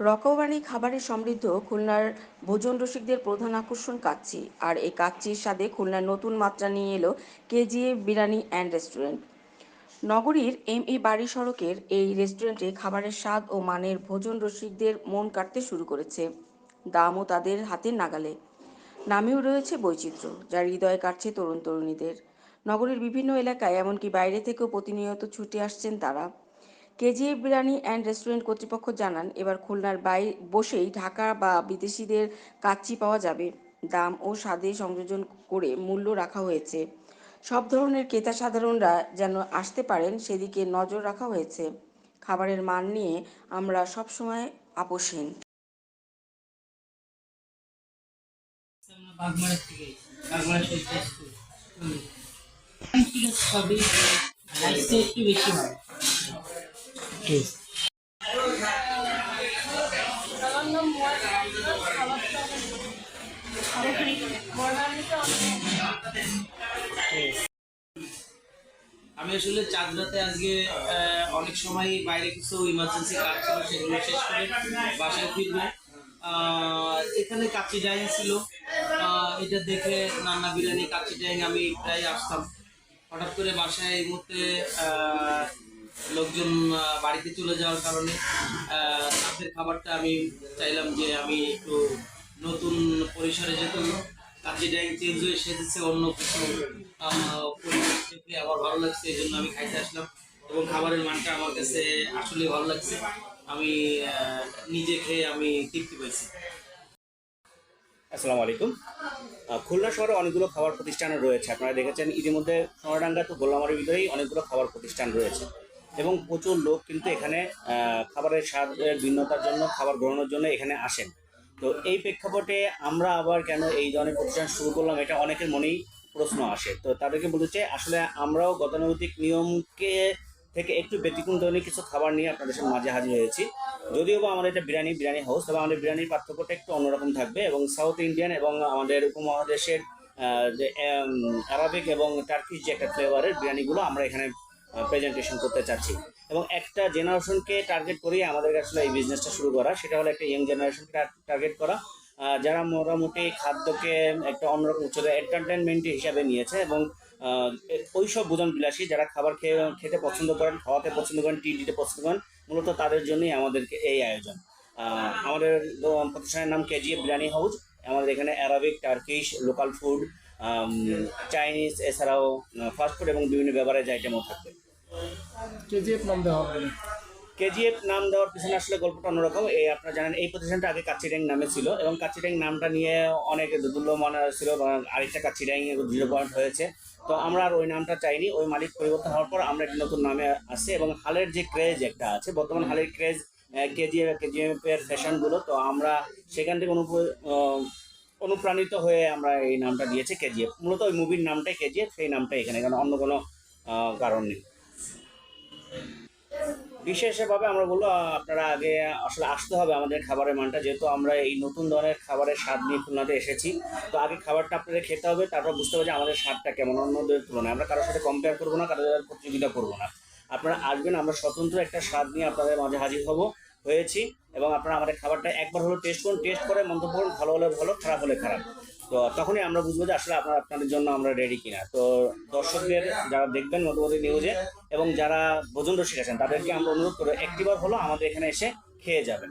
রকমারি খাবারে সমৃদ্ধ খুলনার ভোজন রসিকদের প্রধান আকর্ষণ কাচ্চি। আর এই কাচ্চির স্বাদে খুলনার নতুন মাত্রা নিয়ে এলো কেজিএফ বিরিয়ানি অ্যান্ড রেস্টুরেন্ট। নগরীর এম ই বাড়ি সড়কের এই রেস্টুরেন্টে খাবারের স্বাদ ও মানের ভোজন রসিকদের মন কাটতে শুরু করেছে। দামও তাদের হাতের নাগালে। নামেও রয়েছে বৈচিত্র্য, যা হৃদয় কাটছে তরুণ তরুণীদের। নগরীর বিভিন্ন এলাকায় এমনকি বাইরে থেকেও প্রতিনিয়ত ছুটে আসছেন তারা। কেজিএফ বিরিয়ানি অ্যান্ড রেস্টুরেন্ট কর্তৃপক্ষ জানান, এবার খুলনার বাই, বসেই ঢাকা বা বিদেশিদের কাচ্চি পাওয়া যাবে। দাম ও স্বাদে সংযোজন করে মূল্য রাখা হয়েছে। সব ধরনের ক্রেতা সাধারণরা যেন আসতে পারেন, সেদিকে নজর রাখা হয়েছে। খাবারের মান নিয়ে আমরা সবসময় আপোষহীন। বাগমারা থেকে। বাগমারা একটু বেশি হয়। আমি আসলে চাঁদ রাতে আজকে অনেক সময় বাইরে কিছু ইমার্জেন্সি কাজ ছিল, সেগুলো শেষ করে বাসায় ফিরবো এখানে কাচ্চি ডাইন ছিল। এটা দেখে নান্না বিরিয়ানি, কাচ্চি ডাইন আমি প্রায় আসতাম। হঠাৎ করে বাসায় এই মুহূর্তে লোকজন বাড়িতে চলে যাওয়ার কারণে রাতের খাবারটা আমি চাইলাম যে আমি একটু নতুন পরিসরে যেহেতু কাজে ডাইন চেঞ্জ হয়ে সেজেছে অন্য কিছু পরিবেশ আমার ভালো লাগছে, এই জন্য আমি খাইতে আসলাম। এবং খাবারের মানটা আমার কাছে আসলে ভালো লাগছে। আমি নিজে খেয়ে আমি তৃপ্তি পেয়েছি আসসালামু আলাইকুম। খুলনা শহরে অনেকগুলো খাবার প্রতিষ্ঠান রয়েছে। আপনারা দেখেছেন, ইতিমধ্যে সোনাডাঙ্গা তো গোলামারির ভিতরেই অনেকগুলো খাবার প্রতিষ্ঠান রয়েছে। এবং প্রচুর লোক কিন্তু এখানে খাবারের স্বাদের ভিন্নতার জন্য, খাবার গ্রহণের জন্য এখানে আসেন। তো এই প্রেক্ষাপটে আমরা আবার কেন এই ধরনের প্রতিষ্ঠান শুরু করলাম, এটা অনেকের মনেই প্রশ্ন আসে। তো তাদেরকে বলতে চাই, আসলে আমরাও গতানুগতিক নিয়মকে থেকে একটু ব্যতিক্রম ধরনের কিছু খাবার নিয়ে আপনাদের সাথে মাঝে হাজির হয়েছি। যদিও বা আমাদের এটা বিরিয়ানি বিরিয়ানি হাউস তবে আমাদের বিরিয়ানির পার্থক্যটা একটু অন্যরকম থাকবে এবং সাউথ ইন্ডিয়ান এবং আমাদের উপমহাদেশের যে আরবিক এবং টার্কিশ যে একটা ফ্লেভারের বিরিয়ানিগুলো আমরা এখানে প্রেজেন্টেশন করতে চাচ্ছি। এবং একটা জেনারেশনকে টার্গেট করেই আমাদের আসলে এই বিজনেসটা শুরু করা সেটা হলো একটা ইয়ং জেনারেশনকে টার্গেট করা। যারা মোটামুটি খাদ্যকে একটা অন্যরকম উচ্চতা এন্টারটেনমেন্ট হিসাবে নিয়েছে এবং আহ, ওইসব ভোজন বিলাসী যারা খাবার খেয়ে খেতে পছন্দ করেন খাওয়াতে পছন্দ করেন টি দিতে পছন্দ করেন মূলত তাদের জন্যই আমাদেরকে এই আয়োজন। আমাদের প্রতিষ্ঠানের নাম কেজিএফ বিরিয়ানি হাউস আমাদের এখানে Arabic Turkish local food Chinese এছাড়াও ফাস্টফুড এবং বিভিন্ন বেভারেজ আইটেমও থাকবে। কেজিএফ নাম দেওয়া হবে কেজিএফ নাম দেওয়ার পিছনে আসলে গল্পটা অন্যরকম। এই আপনারা জানেন এই প্রতিষ্ঠানটা আগে কাচ্চিড্যাং নামে ছিল এবং কাচ্চিড্যাং নামটা নিয়ে অনেক মনে ছিল আরেকটা কাচ্চিড্যাং জিরো পয়েন্ট হয়েছে। তো আমরা আর ওই নামটা চাইনি। ওই মালিক পরিবর্তন হওয়ার পর আমরা একটি নতুন নামে আসছি এবং হালের যে ক্রেজ একটা আছে বর্তমান হালের ক্রেজ কেজিএফ কেজিএফ এর ফ্যাশনগুলো তো আমরা সেখান থেকে অনুপ অনুপ্রাণিত হয়ে আমরা এই নামটা দিয়েছি কেজিএফ মূলত ওই মুভির নামটাই কেজিএফ সেই নামটা এখানে, কারণ অন্য কোনো কারণ নেই। বিশেষভাবে আমরা বলব আপনারা আগে আসলে আসতে হবে আমাদের খাবারের মানটা, যেহেতু আমরা এই নতুন ধরনের খাবারের স্বাদ নিয়ে খুলনাতে এসেছি। তো আগে খাবারটা আপনাদের খেতে হবে, তারপর বুঝতে হবে যে আমাদের স্বাদটা কেমন, অন্যদের তুলনায়। আমরা কারোর সাথে কম্পেয়ার করব না, কারোর প্রতিযোগিতা করব না। আপনারা আসবেন, আমরা স্বতন্ত্র একটা স্বাদ নিয়ে আপনাদের মাঝে হাজির হব। হয়েছি এবং আপনারা আমাদের খাবারটা একবার হলো টেস্ট করুন। টেস্ট করে মন্তব্য করুন, ভালো হলে ভালো, খারাপ হলে খারাপ। তো তখনই আমরা বুঝব যে আসলে আপনারা আপনাদের জন্য আমরা রেডি কিনা। তো দর্শকদের যারা দেখবেন মধ্যবর্তী নিউজে এবং যারা ভোজন রসিক আছেন, তাদেরকে আমরা অনুরোধ করব, একটিবার হলো আমাদের এখানে এসে খেয়ে যাবেন।